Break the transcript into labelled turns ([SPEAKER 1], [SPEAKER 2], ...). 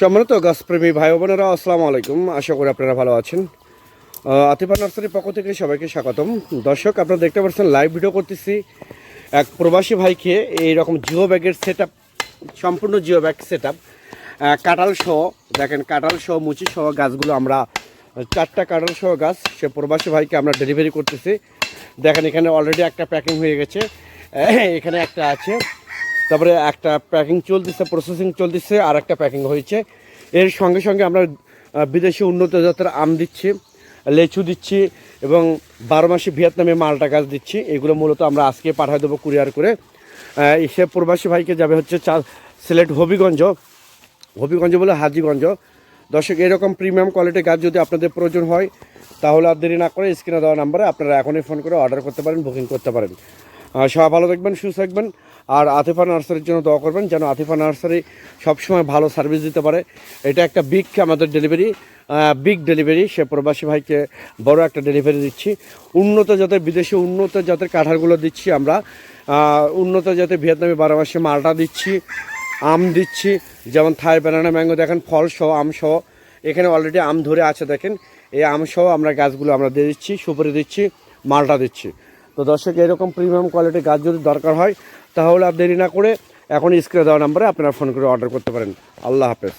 [SPEAKER 1] সম্মানিত গাছপ্রেমী ভাই বোনেরা, আসসালামু আলাইকুম। আশা করি আপনারা ভালো আছেন। আতিফা নার্সারির পক্ষ থেকে সবাইকে স্বাগতম। দর্শক, আপনারা দেখতে পাচ্ছেন লাইভ ভিডিও করতেছি এক প্রবাসী ভাইকে। এইরকম জিও ব্যাগের সেট সম্পূর্ণ জিও ব্যাগ সেট আপ কাঁঠাল সহ, দেখেন, কাঁঠাল সহ, মুচি সহ গাছগুলো আমরা, চারটা কাঁঠাল সহ গাছ, সে প্রবাসী ভাইকে আমরা ডেলিভারি করতেছি। দেখেন, এখানে অলরেডি একটা প্যাকিং হয়ে গেছে। এখানে একটা আছে। তারপরে একটা প্যাকিং চলতেছে প্রসেসিং চলতেছে আর একটা প্যাকিং হয়েছে। এর সঙ্গে সঙ্গে আমরা বিদেশি উন্নত জাতের আম দিচ্ছি, লেচু দিচ্ছি এবং বারো মাসে ভিয়েতনামে মালটা গাছ দিচ্ছি। এগুলো মূলত আমরা আজকে পাঠিয়ে দেবো কুরিয়ার করে। সে প্রবাসী ভাইকে যাবে হচ্ছে চা সিলেট হবিগঞ্জ। হবিগঞ্জ বলে হাজিগঞ্জ। দর্শক, এরকম প্রিমিয়াম কোয়ালিটির গাছ যদি আপনাদের প্রয়োজন হয়, তাহলে আর দেরি না করে স্ক্রিনে দেওয়া নাম্বারে আপনারা এখনই ফোন করে অর্ডার করতে পারেন বুকিং করতে পারেন। সবাই ভালো থাকবেন, সুস্থ থাকবেন। আর আতিফা নার্সারির জন্য দোয়া করবেন যেন আতিফা নার্সারি সবসময় ভালো সার্ভিস দিতে পারে। এটা একটা বিগ আমাদের ডেলিভারি বিগ ডেলিভারি সে প্রবাসী ভাইকে বড় একটা ডেলিভারি দিচ্ছি। উন্নত জাতের, বিদেশি উন্নত জাতের কাঁঠালগুলো দিচ্ছি আমরা। উন্নত জাতের ভিয়েতনামি বারো মাসে মালটা দিচ্ছি, আম দিচ্ছি, যেমন থাই ব্যানানা ম্যাঙ্গো দেখেন ফল সহ, আম সহ। এখানে অলরেডি আম ধরে আছে, দেখেন। এই আম সহ আমরা গাছগুলো আমরা দিয়ে দিচ্ছি, সুপারি দিচ্ছি, মালটা দিচ্ছি। তো দর্শক, এরকম প্রিমিয়াম কোয়ালিটির গাছ যদি দরকার হয়, তাহলে আপনি দেরি না করে এখন স্ক্রিনে দেওয়া নাম্বারে আপনারা ফোন করে অর্ডার করতে পারেন। আল্লাহ হাফেজ।